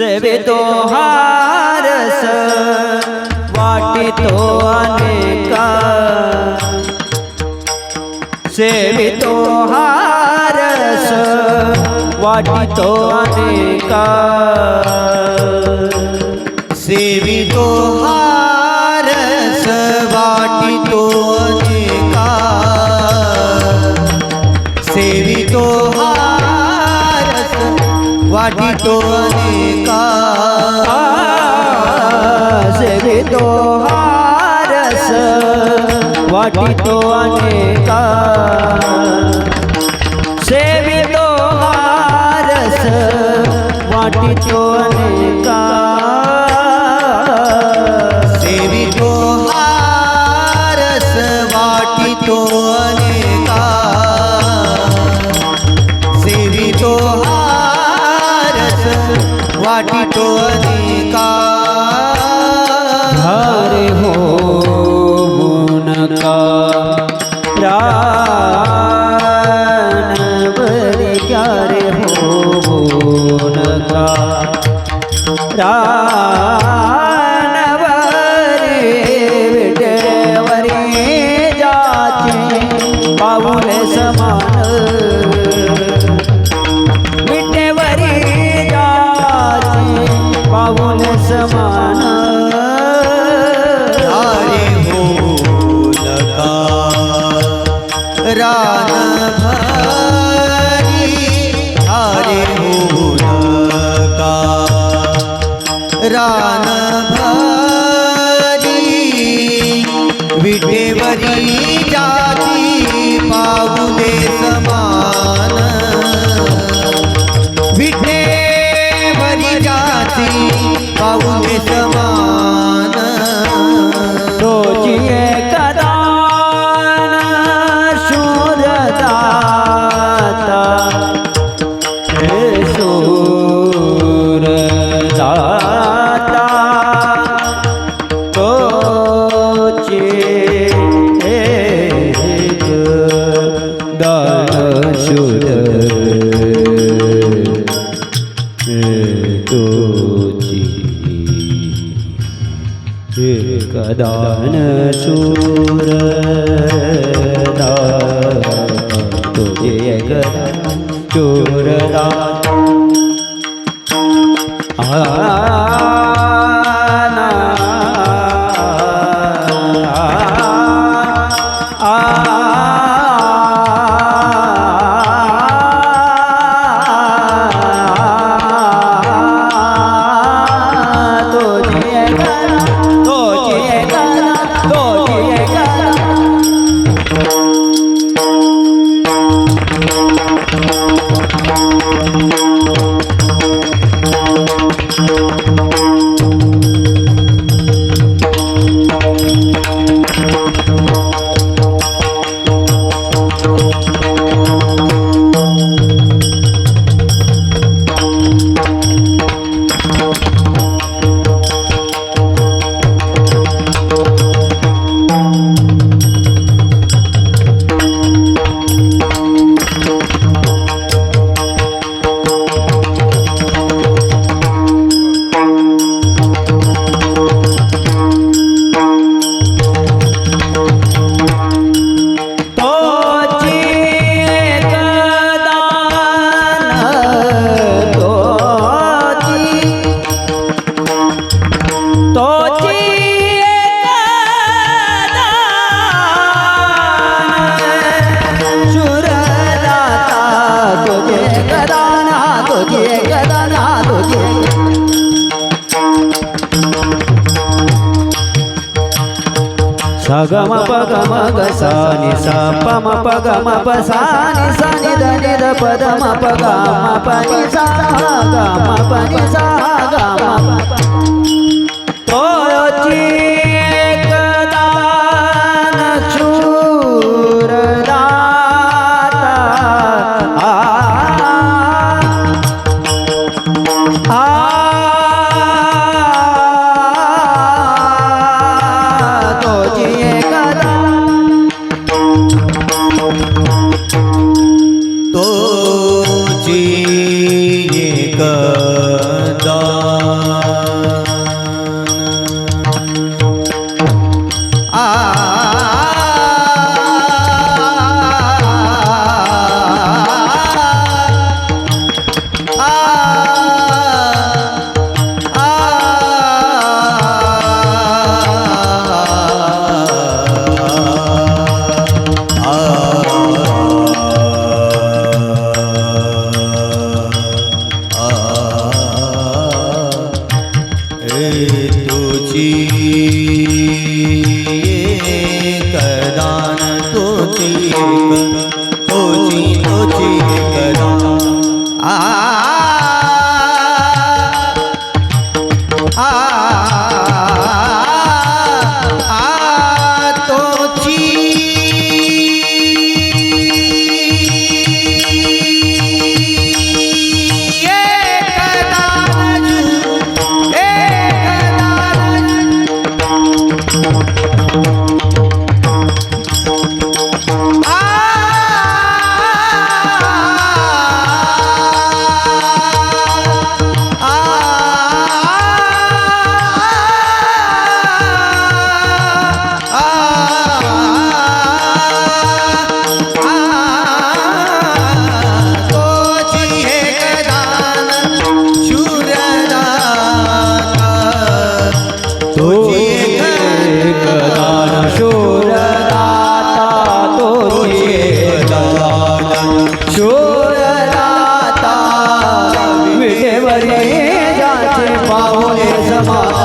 सेवे तो हारस वाटी तो अनेका। सेवे तो हारस वाटी तो अनेका। सेवी तो हार वाटी तो का सेवी तो हारस वाटी अनेका सेवी तो हारस वाटी तो अनेका सेवी हारस वाटी अनेका हो गुण का प्राण बरे प्यारे हो गुण का प्राण बरे विटेवरी जाचे पाऊले समान समान। रान भारी विटेवरी जाती पाऊले समान. विटेवरी जाती पाऊले समान. जय गदा चोरदा సగమ పగమ గసాని సపమ పగమ పసాని సని దని ద పదమ పగమ పని సా पाऊले समान